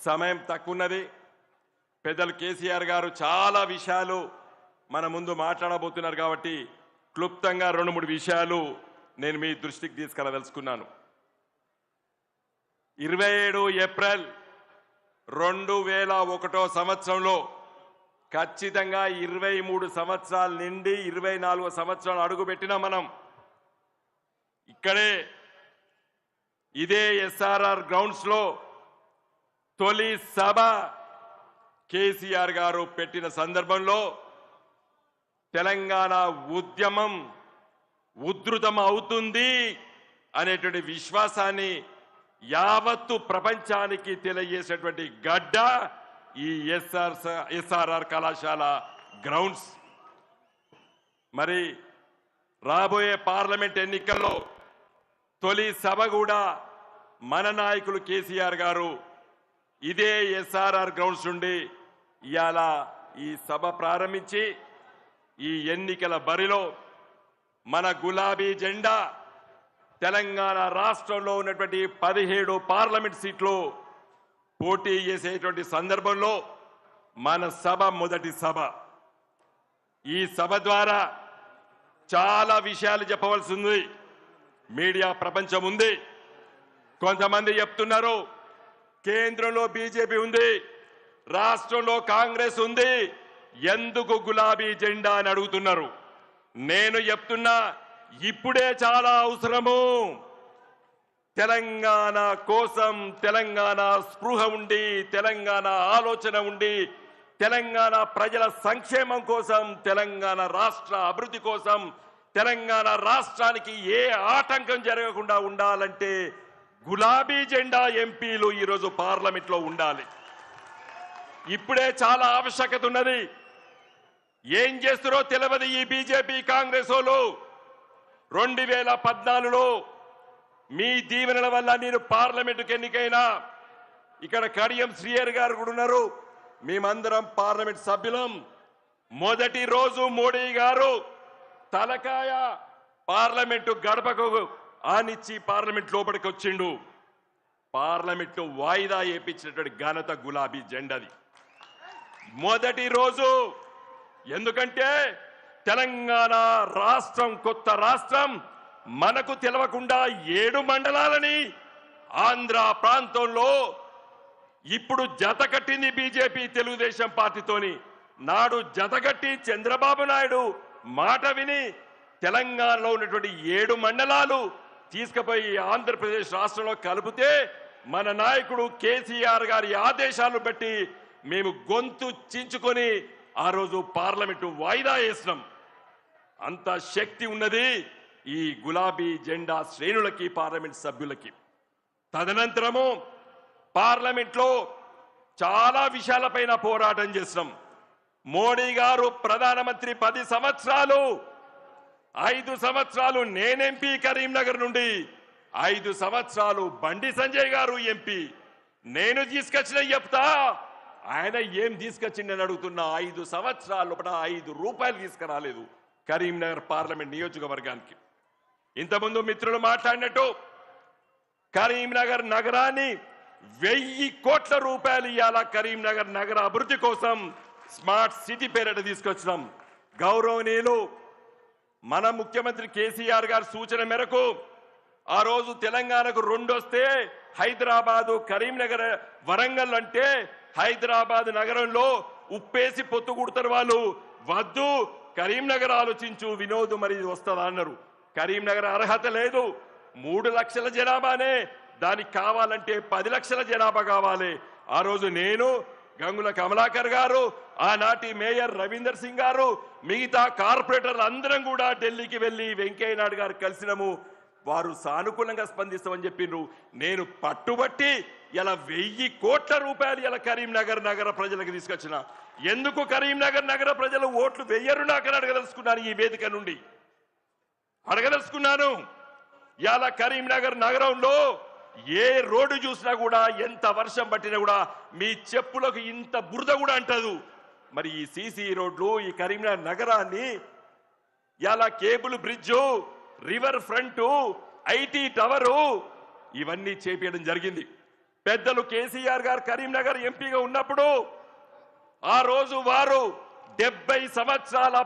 సమయం తక్కువ ఉన్నది పెద్దలు కేసీఆర్ గారు చాలా విషయాలు మన ముందు మాట్లాడబోతున్నారు కాబట్టి క్లుప్తంగా రెండు మూడు విషయాలు నేను మీ దృష్టికి తీసుకెళ్ళదలుచుకున్నాను ఇరవై ఏడు ఏప్రిల్ రెండు వేల ఒకటో సంవత్సరంలో ఖచ్చితంగా ఇరవై మూడు సంవత్సరాల నుండి ఇరవై నాలుగో సంవత్సరాలు అడుగుపెట్టినా మనం ఇక్కడే ఇదే ఎస్ఆర్ఆర్ గ్రౌండ్స్లో తొలి సభ కేసీఆర్ గారు పెట్టిన సందర్భంలో తెలంగాణ ఉద్యమం ఉధృతం అవుతుంది అనేటువంటి విశ్వాసాన్ని యావత్తు ప్రపంచానికి తెలియజేసేటువంటి గడ్డ ఈ ఎస్ఆర్ ఎస్ఆర్ఆర్ కళాశాల గ్రౌండ్స్. మరి రాబోయే పార్లమెంట్ ఎన్నికల్లో తొలి సభ కూడా మన నాయకులు కేసీఆర్ గారు ఇదే ఎస్ఆర్ఆర్ గ్రౌండ్స్ నుండి ఇవాళ ఈ సభ ప్రారంభించి ఈ ఎన్నికల బరిలో మన గులాబీ జెండా తెలంగాణ రాష్ట్రంలో ఉన్నటువంటి పదిహేడు పార్లమెంట్ సీట్లు పోటీ చేసేటువంటి సందర్భంలో మన సభ మొదటి సభ. ఈ సభ ద్వారా చాలా విషయాలు చెప్పవలసి ఉంది. మీడియా ప్రపంచం ఉంది. కొంతమంది చెప్తున్నారు కేంద్రంలో బీజేపీ ఉంది రాష్ట్రంలో కాంగ్రెస్ ఉంది. ఎందుకు గులాబీ జెండా అని అడుగుతున్నారు? నేను చెప్తున్నా ఇప్పుడే చాలా అవసరము. తెలంగాణ కోసం తెలంగాణ స్పృహ ఉండి తెలంగాణ ఆలోచన ఉండి తెలంగాణ ప్రజల సంక్షేమం కోసం తెలంగాణ రాష్ట్ర అభివృద్ధి కోసం తెలంగాణ రాష్ట్రానికి ఏ ఆటంకం జరగకుండా ఉండాలంటే గులాబీ జెండా ఎంపీలు ఈరోజు పార్లమెంట్లో ఉండాలి. ఇప్పుడే చాలా ఆవశ్యకత ఉన్నది. ఏం చేస్తారో తెలియదు ఈ బీజేపీ కాంగ్రెస్ వాళ్ళు. రెండు వేల పద్నాలుగులో మీ దీవెనల వల్ల నేను పార్లమెంటుకు ఎన్నికైనా. ఇక్కడ కడియం శ్రీయర్ గారు కూడా ఉన్నారు. మేమందరం పార్లమెంట్ సభ్యులం. మొదటి రోజు మోడీ గారు తలకాయ పార్లమెంటు గడపకు ఆనిచ్చి పార్లమెంట్ లోపలికి వచ్చిండు పార్లమెంట్ వాయిదా వేయించినటువంటి ఘనత గులాబీ జెండది. మొదటి రోజు ఎందుకంటే తెలంగాణ రాష్ట్రం కొత్త రాష్ట్రం మనకు తెలవకుండా ఏడు మండలాలని ఆంధ్ర ప్రాంతంలో ఇప్పుడు జత కట్టింది బీజేపీ తెలుగుదేశం పార్టీతోని. నాడు జతగట్టి చంద్రబాబు నాయుడు మాట విని తెలంగాణలో ఉన్నటువంటి ఏడు మండలాలు తీసుకుపోయి ఆంధ్రప్రదేశ్ రాష్ట్రంలో కలిపితే మన నాయకుడు కేసీఆర్ గారి ఆదేశాలను బట్టి మేము గొంతు చించుకొని ఆ రోజు పార్లమెంటు వాయిదా వేసినాం. అంత శక్తి ఉన్నది ఈ గులాబీ జెండా శ్రేణులకి పార్లమెంట్ సభ్యులకి. తదనంతరము పార్లమెంట్లో చాలా విషయాలపైన పోరాటం చేసినాం. మోడీ గారు ప్రధానమంత్రి పది సంవత్సరాలు ఐదు సంవత్సరాలు నేను ఎంపీ కరీంనగర్ నుండి ఐదు సంవత్సరాలు బండి సంజయ్ గారు ఎంపీ. నేను తీసుకొచ్చిన చెప్తా ఆయన ఏం తీసుకొచ్చిండని అడుగుతున్నా ఐదు సంవత్సరాల లోపల ఐదు రూపాయలు తీసుకురాలేదు కరీంనగర్ పార్లమెంట్ నియోజకవర్గానికి. ఇంతకుముందు మిత్రులు మాట్లాడినట్టు కరీంనగర్ నగరాన్ని వెయ్యి కోట్ల రూపాయలు ఇవ్వాల కరీంనగర్ నగర అభివృద్ధి కోసం స్మార్ట్ సిటీ పేరిట తీసుకొచ్చినాం. గౌరవనీయులు మన ముఖ్యమంత్రి కేసీఆర్ గారి సూచన మేరకు ఆ రోజు తెలంగాణకు రెండు వస్తే హైదరాబాదు కరీంనగర్ వరంగల్ అంటే హైదరాబాద్ నగరంలో ఉప్పేసి పొత్తు కుడతారు వాళ్ళు. వద్దు కరీంనగర్ ఆలోచించు వినోద్ మరి వస్తుందా అన్నారు. కరీంనగర్ అర్హత లేదు. మూడు లక్షల జనాభానే. దానికి కావాలంటే పది లక్షల జనాభా కావాలి. ఆ రోజు నేను గంగుల కమలాకర్ గారు ఆనాటి మేయర్ రవీందర్ సింగ్ గారు మిగతా కార్పొరేటర్లు అందరం కూడా ఢిల్లీకి వెళ్ళి వెంకయ్య నాయుడు గారు కలిసినము. వారు సానుకూలంగా స్పందిస్తామని చెప్పిండ్రు నేను పట్టుబట్టి ఇలా వెయ్యి కోట్ల రూపాయలు ఇలా కరీంనగర్ నగర ప్రజలకు తీసుకొచ్చిన. ఎందుకు కరీంనగర్ నగర ప్రజలు ఓట్లు వెయ్యరు నాకు అడగదలుచుకున్నాను ఈ వేదిక నుండి? అడగదలుచుకున్నాను. ఇలా కరీంనగర్ నగరంలో ఏ రోడ్డు చూసినా కూడా ఎంత వర్షం పట్టినా కూడా మీ చెప్పులకు ఇంత బురద కూడా అంటదు. మరి ఈ సీసీ రోడ్లు ఈ కరీంనగర్ నగరాన్ని ఇలా cable bridge river front IT tower ఇవన్నీ చేపించడం జరిగింది. పెద్దలు కేసీఆర్ గారు కరీంనగర్ ఎంపీగా ఉన్నప్పుడు ఆ రోజు వారు డెబ్బై సంవత్సరాల